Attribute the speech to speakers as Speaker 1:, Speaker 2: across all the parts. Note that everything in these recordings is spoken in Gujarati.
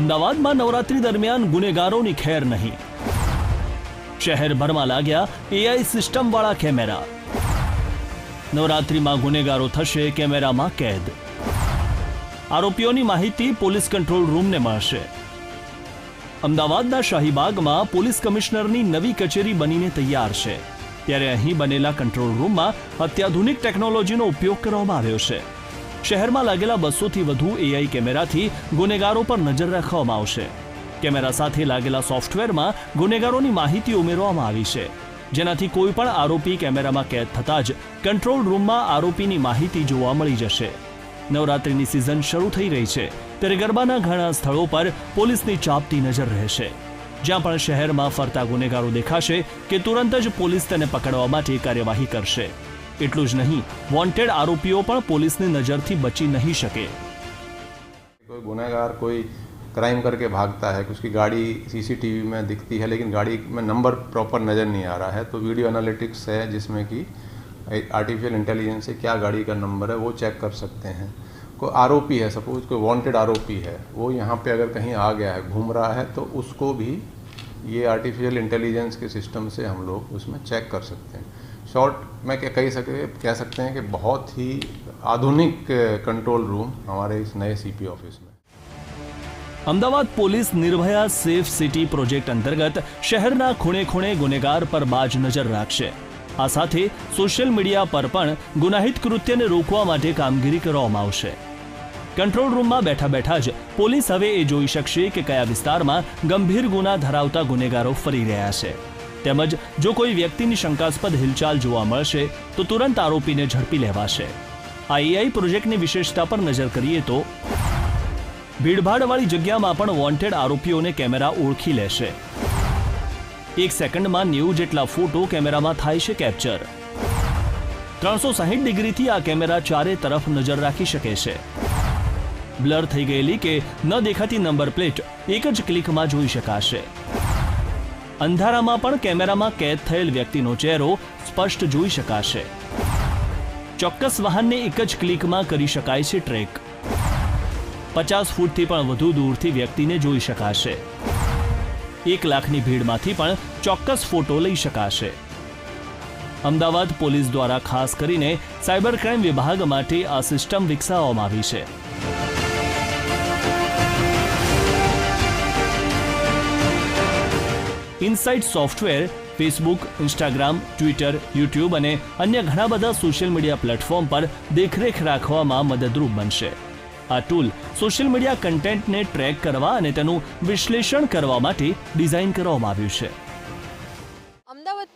Speaker 1: અમદાવાદમાં નવરાત્રી દરમિયાન ગુનેગારોની ખેર નહીં. શહેરભરમાં લાગ્યા એઆઈ સિસ્ટમવાળા કેમેરા. નવરાત્રીમાં ગુનેગારો થશે કેમેરામાં કેદ. આરોપીઓની માહિતી પોલીસ કંટ્રોલ રૂમને મળશે. અમદાવાદના શાહીબાગમાં પોલીસ કમિશનરની નવી કચેરી બનીને તૈયાર છે. ત્યારે અહીં બનેલા કંટ્રોલ રૂમમાં અત્યાધુનિક ટેકનોલોજીનો ઉપયોગ કરવામાં આવ્યો છે. શહેરમાં લાગેલા બસોથી વધુ એઆઈ કેમેરાથી ગુનેગારો પર નજર રાખવામાં આવશે. કેમેરા સાથે લાગેલા સોફ્ટવેરમાં ગુનેગારોની માહિતી ઉમેરવામાં આવી છે. જેનાથી કોઈ પણ આરોપી કેમેરામાં કેદ થતાં જ કંટ્રોલ રૂમમાં આરોપીની માહિતી જોવા મળી જશે. નવરાત્રિની સિઝન શરૂ થઈ રહી છે, ત્યારે ગરબાના ઘણા સ્થળો પર પોલીસની ચાપતી નજર રહેશે. જ્યાં પણ શહેરમાં ફરતા ગુનેગારો દેખાશે કે તુરંત જ પોલીસ તેને પકડવા માટે કાર્યવાહી કરશે. એટલું જ નહીં વોન્ટેડ આરોપીઓ પણ પોલીસની નજરથી બચી નહીં શકે
Speaker 2: कोई गुनहगार कोई क्राइम करके भागता है कि उसकी गाड़ी सीसीटीवी में दिखती है लेकिन गाड़ी में नंबर प्रॉपर नज़र नहीं आ रहा है तो वीडियो एनालिटिक्स है जिसमें कि आर्टिफिशियल इंटेलिजेंस से क्या गाड़ी का नंबर है वो चेक कर सकते हैं कोई आरोपी है सपोज कोई वांटेड आरोपी है वो यहाँ पे अगर कहीं आ गया है घूम रहा है तो उसको भी ये आर्टिफिशियल इंटेलिजेंस के सिस्टम से हम लोग उसमें चेक कर सकते हैं शॉर्ट में क्या कही सके कह सकते हैं कि बहुत ही आधुनिक कंट्रोल रूम हमारे इस नए सीपी ऑफिस में
Speaker 1: Ahmedabad police Nirbhaya safe city project અંતર્ગત શહેરના ખૂણે ખૂણે ગુનેગાર પર બાજ નજર રાખશે આ સાથે સોશિયલ મીડિયા પર પણ ગુનાહિત કૃત્યને રોકવા માટે કામગીરી કરવામાં આવશે કંટ્રોલ રૂમમાં બેઠા બેઠા જ પોલીસ હવે એ જોઈ શકશે કે કયા વિસ્તારમાં ગંભીર ગુના ધરાવતા ગુનેગારો ફરી રહ્યા છે તેમજ જો કોઈ વ્યક્તિની શંકાસ્પદ હિલચાલ જોવા મળશે, તો તુરંત આરોપીને ઝડપી લેવાશે. આ એઆઈ પ્રોજેક્ટની વિશેષતા પર નજર કરીએ તો, ભીડભાડવાળી જગ્યામાં પણ વોન્ટેડ આરોપીઓને કેમેરા ઓળખી લેશે. એક સેકન્ડમાં નેવું જેટલા ફોટો કેમેરામાં થાય છે કેપ્ચર. ત્રણસો સાહીઠ ડિગ્રીથી આ કેમેરા ચારે તરફ નજર રાખી શકે છે. બ્લર થઈ ગયેલી કે ન દેખાતી નંબર પ્લેટ એક જ ક્લિકમાં જોઈ શકાશે. અંધારામાં પણ કેમેરામાં કેદ થયેલ વ્યક્તિનો ચહેરો સ્પષ્ટ જોઈ શકાશે. ચોક્કસ વાહનને એક જ ક્લિકમાં કરી શકાય છે ટ્રેક. પચાસ ફૂટથી પણ વધુ દૂરથી વ્યક્તિને જોઈ શકાશે. એક લાખની ભીડમાંથી પણ ચોક્કસ ફોટો લઈ શકાશે. અમદાવાદ પોલીસ દ્વારા ખાસ કરીને સાયબર ક્રાઇમ વિભાગ માટે આ સિસ્ટમ વિકસાવવામાં આવી છે. Insight software, Facebook, Instagram, Twitter, YouTube અને અન્ય ઘણા બધા સોશિયલ મીડિયા પ્લેટફોર્મ પર દેખરેખ રાખવામાં મદદરૂપ બનશે. આ ટૂલ સોશિયલ મીડિયા કન્ટેન્ટને ટ્રેક કરવા અને તેનું વિશ્લેષણ કરવા માટે ડિઝાઇન કરવામાં આવ્યું છે.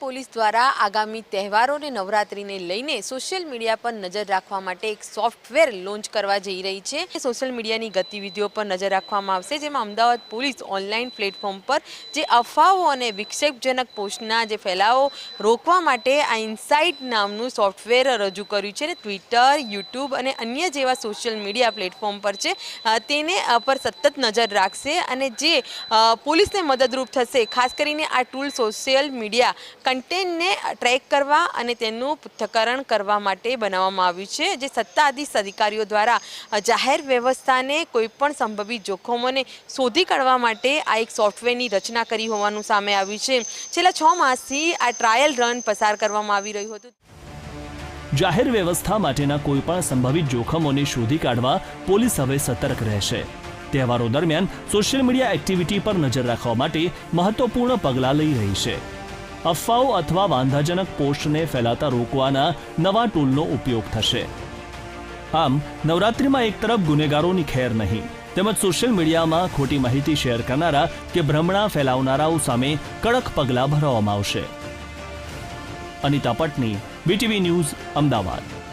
Speaker 3: પોલીસ દ્વારા આગામી તહેવારોને નવરાત્રીને લઈને સોશિયલ મીડિયા પર નજર રાખવા માટે એક સોફ્ટવેર લોન્ચ કરવા જઈ રહી છે. સોશિયલ મીડિયાની ગતિવિધિઓ પર નજર રાખવામાં આવશે, જેમાં અમદાવાદ પોલીસ ઓનલાઈન પ્લેટફોર્મ પર જે અફવાઓ અને વિક્ષેપજનક પોસ્ટના જે ફેલાવો રોકવા માટે આ ઇન્સાઇટ નામનું સોફ્ટવેર રજૂ કર્યું છે અને ટ્વિટર, યુટ્યુબ અને અન્ય જેવા સોશિયલ મીડિયા પ્લેટફોર્મ પર છે. તેને પર સતત નજર રાખશે અને જે પોલીસને મદદરૂપ થશે, ખાસ કરીને આ ટૂલ સોશિયલ મીડિયા કન્ટેન્ટને ટ્રેક કરવા અને તેનું પૃથ્થકરણ કરવા માટે બનાવવામાં આવ્યું છે, જે સત્તાધીશ અધિકારીઓ દ્વારા જાહેર વ્યવસ્થાને કોઈપણ સંભવિત જોખમોને શોધી કાઢવા માટે આ એક સોફ્ટવેરની રચના કરી હોવાનું સામે આવ્યું છે. છેલ્લા છ માસથી આ ટ્રાયલ રન પસાર કરવામાં આવી રહ્યું હતું.
Speaker 1: જાહેર વ્યવસ્થા માટેના કોઈપણ સંભવિત જોખમોને શોધી કાઢવા પોલીસ હવે સતર્ક રહેશે. તહેવારો દરમિયાન સોશિયલ મીડિયા એક્ટિવિટી પર નજર રાખવા માટે મહત્વપૂર્ણ પગલાં લઈ રહી છે. અફવાઓ અથવા વાંધાજનક પોસ્ટને ફેલાતા રોકવાના નવા ટૂલનો ઉપયોગ થશે. આમ, નવરાત્રિમાં એક તરફ ગુનેગારોની ખેર નહીં, તેમજ સોશિયલ મીડિયામાં ખોટી માહિતી શેર કરનારા કે ભ્રમણા ફેલાવનારાઓ સામે કડક પગલાં ભરવામાં આવશે. Anita Patni BTV news, Ahmedabad.